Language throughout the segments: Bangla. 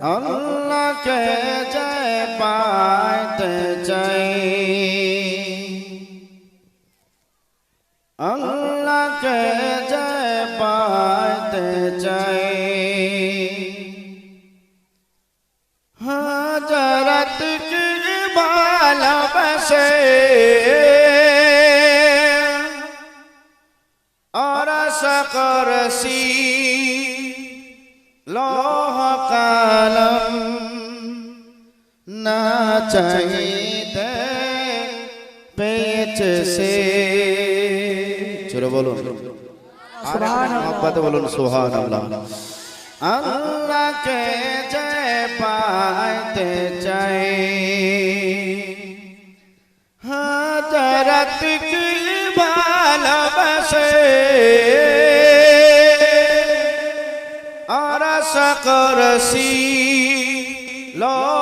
আল্লাহকে যে পাইতে চাই। আল্লাহকে যে পাইতে চাই। হাজারত কি ভালোবাসে আর সকরসি লোহ চাইতে পেয়েছে সে। চলো বলুন। বলুন সোহান আল্লাহকে যে পাইতে চাই। হাজারত কি ভালোবাসে। আর সকরসি লোহ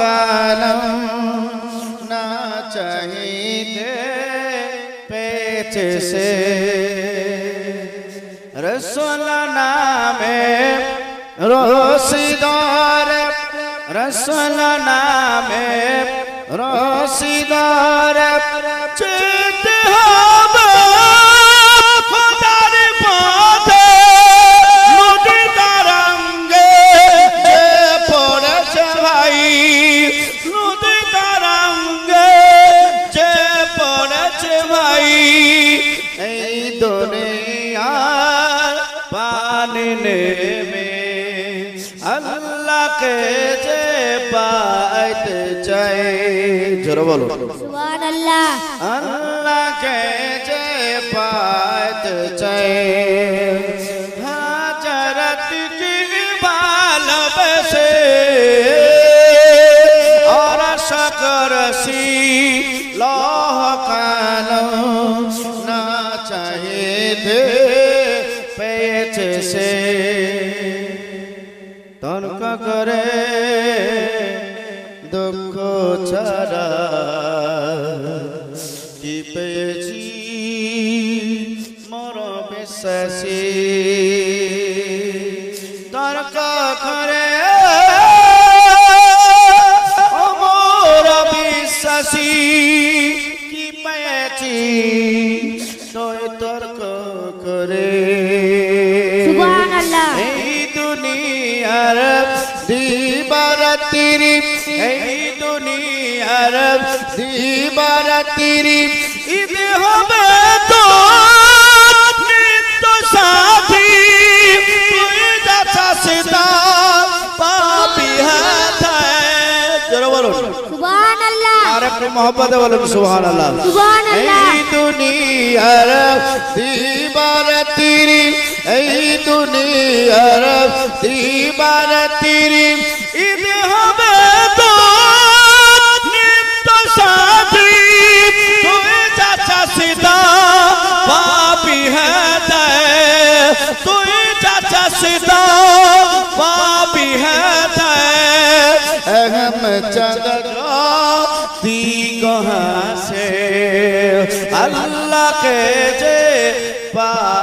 कलम ना चाहिए पेच से। रसूल नामे रोशिदार रसूल नामे रोशिदार। चित्त हो আল্লাহকে যে পাইতে চাই। জোরে বলো। সুবহান আল্লাহ আল্লাহকে যে পাইতে চাই। হাজারত কি ভালোবেসে আর সকরসি লহ কালো না চাহিতে পেয়েছে সে। তর্ক করে দুঃখ ছাড়া কি পেয়েছি? মর বিশ্বাসী। তর্ক করে অমর বিশ্বাসী। কি পেয়েছি? তর্ক করে এই দুনিয়ার দিবারাতিরি ঈদ হবে তো নিত্য সাথী তুই যাচ্ছা সীতা পাপি হাতায় জোরে বলুন। সুবহান আল্লাহ আর একটু মহব্বতে বলুন সুবহান আল্লাহ সুবহান আল্লাহ এই দুনিয়ার দিবার তিরি এই দুনিয়ার দিবার তিরি ঈদ হবে تو چاچا سدا پاپی ہے اہم چندگا دی کہاں سے اللہ کے جے پاپی